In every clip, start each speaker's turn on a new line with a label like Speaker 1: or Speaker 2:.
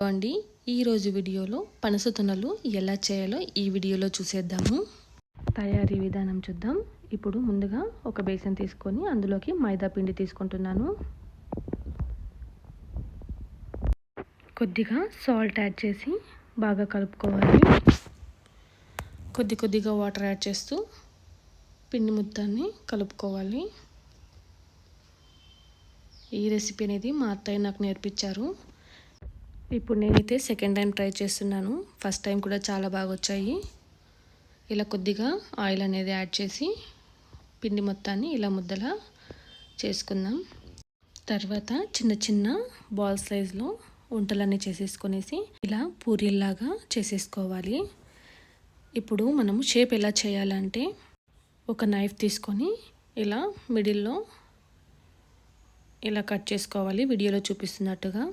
Speaker 1: అండి ఈరోజు వీడియోలో పనస తునలు ఎలా చేయాలో ఈ వీడియోలో చూసేద్దాము. తయారీ విధానం చూద్దాం. ఇప్పుడు ముందుగా ఒక బేసన్ తీసుకొని అందులోకి మైదా పిండి తీసుకుంటున్నాను. కొద్దిగా సాల్ట్ యాడ్ చేసి బాగా కలుపుకోవాలి. కొద్ది కొద్దిగా వాటర్ యాడ్ చేస్తూ పిండి ముద్దాన్ని కలుపుకోవాలి. ఈ రెసిపీ అనేది మా అత్తయ్య నాకు నేర్పించారు. ఇప్పుడు నేనైతే సెకండ్ టైం ట్రై చేస్తున్నాను. ఫస్ట్ టైం కూడా చాలా బాగా వచ్చాయి. ఇలా కొద్దిగా ఆయిల్ అనేది యాడ్ చేసి పిండి మొత్తాన్ని ఇలా ముద్దలా చేసుకుందాం. తర్వాత చిన్న చిన్న బాల్ సైజ్లో వంటలన్నీ చేసేసుకొనేసి ఇలా పూరీల్లాగా చేసేసుకోవాలి. ఇప్పుడు మనము షేప్ ఎలా చేయాలంటే ఒక నైఫ్ తీసుకొని ఇలా మిడిల్లో ఇలా కట్ చేసుకోవాలి. వీడియోలో చూపిస్తున్నట్టుగా.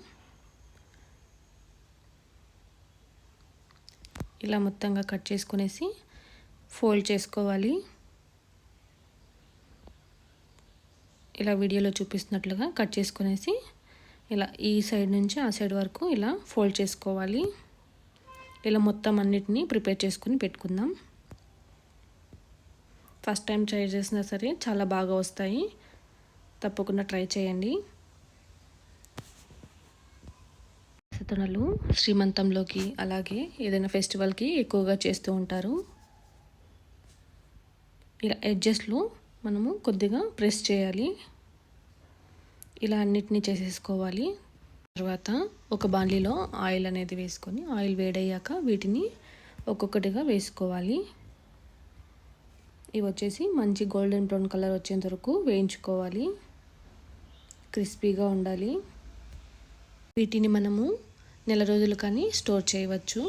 Speaker 1: ఇలా మొత్తంగా కట్ చేసుకునేసి ఫోల్డ్ చేసుకోవాలి. ఇలా వీడియోలో చూపిస్తున్నట్లుగా కట్ చేసుకునేసి ఇలా ఈ సైడ్ నుంచి ఆ సైడ్ వరకు ఇలా ఫోల్డ్ చేసుకోవాలి. ఇలా మొత్తం అన్నిటినీ ప్రిపేర్ చేసుకుని పెట్టుకుందాం. ఫస్ట్ టైం ట్రై చేసినా సరే చాలా బాగా వస్తాయి. తప్పకుండా ట్రై చేయండి. ప్రార్థనలు శ్రీమంతంలోకి అలాగే ఏదైనా ఫెస్టివల్కి ఎక్కువగా చేస్తూ ఉంటారు. ఇలా ఎడ్జస్ట్లో మనము కొద్దిగా ప్రెస్ చేయాలి. ఇలా అన్నిటినీ చేసేసుకోవాలి. తర్వాత ఒక బాండ్లీలో ఆయిల్ అనేది వేసుకొని ఆయిల్ వేడయ్యాక వీటిని ఒక్కొక్కటిగా వేసుకోవాలి. ఇవి వచ్చేసి మంచి గోల్డెన్ బ్రౌన్ కలర్ వచ్చేంత వరకు వేయించుకోవాలి. క్రిస్పీగా ఉండాలి. వీటిని మనము నెల రోజులు కానీ స్టోర్ చేయవచ్చు.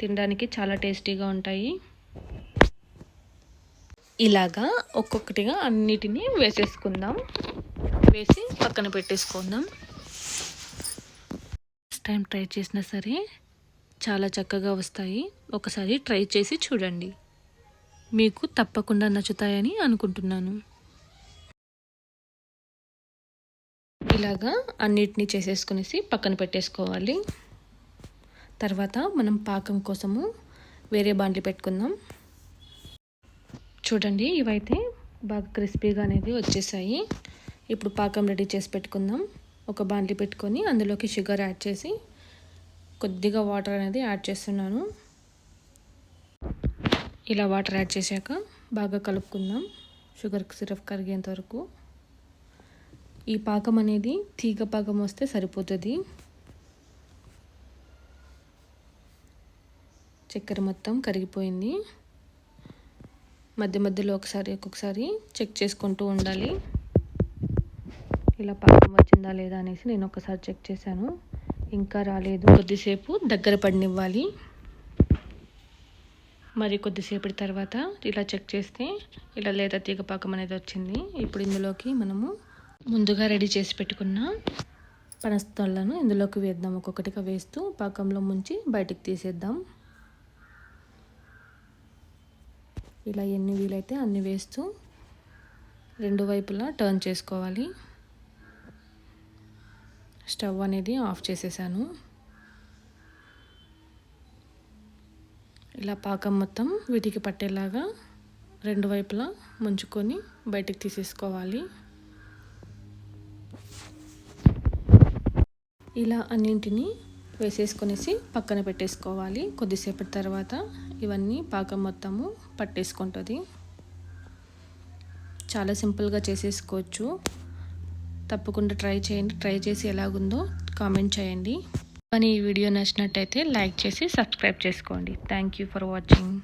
Speaker 1: తినడానికి చాలా టేస్టీగా ఉంటాయి. ఇలాగా ఒక్కొక్కటిగా అన్నిటినీ వేసేసుకుందాం. వేసి పక్కన పెట్టేసుకుందాం. ఫస్ట్ టైం ట్రై చేసినా సరే చాలా చక్కగా వస్తాయి. ఒకసారి ట్రై చేసి చూడండి. మీకు తప్పకుండా నచ్చుతాయని అనుకుంటున్నాను. ఇలాగా అన్నిటినీ చేసేసుకునేసి పక్కన పెట్టేసుకోవాలి. తర్వాత మనం పాకం కోసము వేరే బాండ్లు పెట్టుకుందాం. చూడండి ఇవైతే బాగా క్రిస్పీగా అనేది వచ్చేసాయి. ఇప్పుడు పాకం రెడీ చేసి పెట్టుకుందాం. ఒక బాండ్లీ పెట్టుకొని అందులోకి షుగర్ యాడ్ చేసి కొద్దిగా వాటర్ అనేది యాడ్ చేస్తున్నాను. ఇలా వాటర్ యాడ్ చేశాక బాగా కలుపుకుందాం. షుగర్ సిరప్ కరిగేంత వరకు. ఈ పాకం అనేది తీగ పాకం వస్తే సరిపోతుంది. చక్కెర మొత్తం కరిగిపోయింది. మధ్య మధ్యలో ఒకసారి ఒక్కొక్కసారి చెక్ చేసుకుంటూ ఉండాలి. ఇలా పాకం వచ్చిందా లేదా అనేసి నేను ఒకసారి చెక్ చేశాను. ఇంకా రాలేదు. కొద్దిసేపు దగ్గర పడినివ్వాలి. మరి కొద్దిసేపటి తర్వాత ఇలా చెక్ చేస్తే ఇలా లేత తీగ పాకం అనేది వచ్చింది. ఇప్పుడు ఇందులోకి మనము ముందుగా రెడీ చేసి పెట్టుకున్న పనస్తళ్ళను ఇందులోకి వేద్దాం. ఒక్కొక్కటిగా వేస్తూ పాకంలో ముంచి బయటికి తీసేద్దాం. ఇలా ఎన్ని వీలైతే అన్ని వేస్తూ రెండు వైపులా టర్న్ చేసుకోవాలి. స్టవ్ అనేది ఆఫ్ చేసేసాను. ఇలా పాకం మొత్తం వీటికి పట్టేలాగా రెండు వైపులా ముంచుకొని బయటికి తీసేసుకోవాలి. ఇలా అన్నింటినీ వేసేసుకొనేసి పక్కన పెట్టేసుకోవాలి. కొద్దిసేపటి తర్వాత ఇవన్నీ పాకం మొత్తము పట్టేసుకుంటుంది. చాలా సింపుల్గా చేసేసుకోవచ్చు. తప్పకుండా ట్రై చేయండి. ట్రై చేసి ఎలాగుందో కామెంట్ చేయండి. కానీ ఈ వీడియో నచ్చినట్టయితే లైక్ చేసి సబ్స్క్రైబ్ చేసుకోండి. Thank you for watching.